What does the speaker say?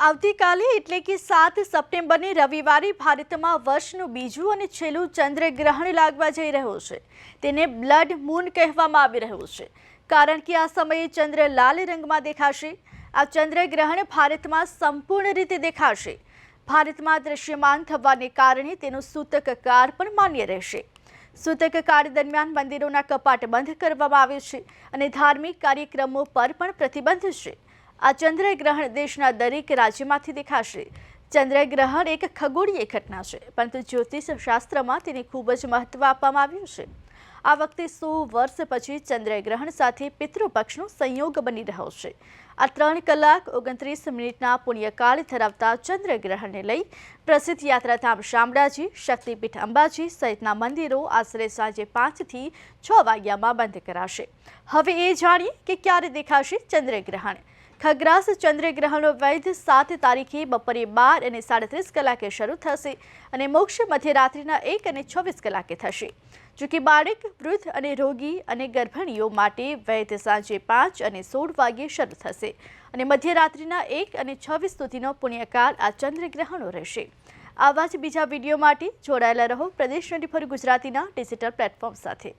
આવતીકાલે એટલે કે સાત સપ્ટેમ્બરને રવિવારે ભારતમાં વર્ષનું બીજું અને છેલ્લું ચંદ્રગ્રહણ લાગવા જઈ રહ્યું છે. તેને બ્લડ મૂન કહેવામાં આવી રહ્યું છે. કારણ કે આ સમયે ચંદ્ર લાલ રંગમાં દેખાશે. આ ચંદ્રગ્રહણ ભારતમાં સંપૂર્ણ રીતે દેખાશે. ભારતમાં દ્રશ્યમાન થવાને કારણે તેનો સૂતક કાળ પણ માન્ય રહેશે. સૂતક કાળ દરમિયાન મંદિરોના કપાટ બંધ કરવામાં આવે છે અને ધાર્મિક કાર્યક્રમો પર પણ પ્રતિબંધ છે. આ ચંદ્રગ્રહણ દેશના દરેક રાજ્યમાંથી દેખાશે. ચંદ્રગ્રહણ એક ખગોળીય ઘટના છે, પરંતુ જ્યોતિષ શાસ્ત્રમાં તેને ખૂબ જ મહત્વ આપવામાં આવ્યું છે. આ વખતે સો વર્ષ પછી ચંદ્રગ્રહણ સાથે પિતૃપક્ષનો સંયોગ બની રહ્યો છે. આ ત્રણ કલાક ઓગણત્રીસ મિનિટના પુણ્યકાળ ધરાવતા ચંદ્રગ્રહણને લઈ પ્રસિદ્ધ યાત્રાધામ શામળાજી, શક્તિપીઠ અંબાજી સહિતના મંદિરો આશરે સાંજે પાંચથી છ વાગ્યામાં બંધ કરાશે. હવે એ જાણીએ કે ક્યારે દેખાશે ચંદ્રગ્રહણ. ખગ્રાસ ચંદ્રગ્રહણનો વૈધ સાત તારીખે બપોરે બાર અને સાડત્રીસ કલાકે શરૂ થશે અને મોક્ષ મધ્યરાત્રિના એક અને છવ્વીસ કલાકે થશે. જોકે બાળક, વૃદ્ધ અને રોગી અને ગર્ભણીઓ માટે વૈધ સાંજે પાંચ અને સોળ વાગ્યે શરૂ થશે અને મધ્યરાત્રિના એક અને છવ્વીસ સુધીનો પુણ્યકાળ આ ચંદ્રગ્રહણો રહેશે. આવા જ બીજા વીડિયો માટે જોડાયેલા રહો પ્રદેશ ટ્વેન્ટી ગુજરાતીના ડિજિટલ પ્લેટફોર્મ સાથે.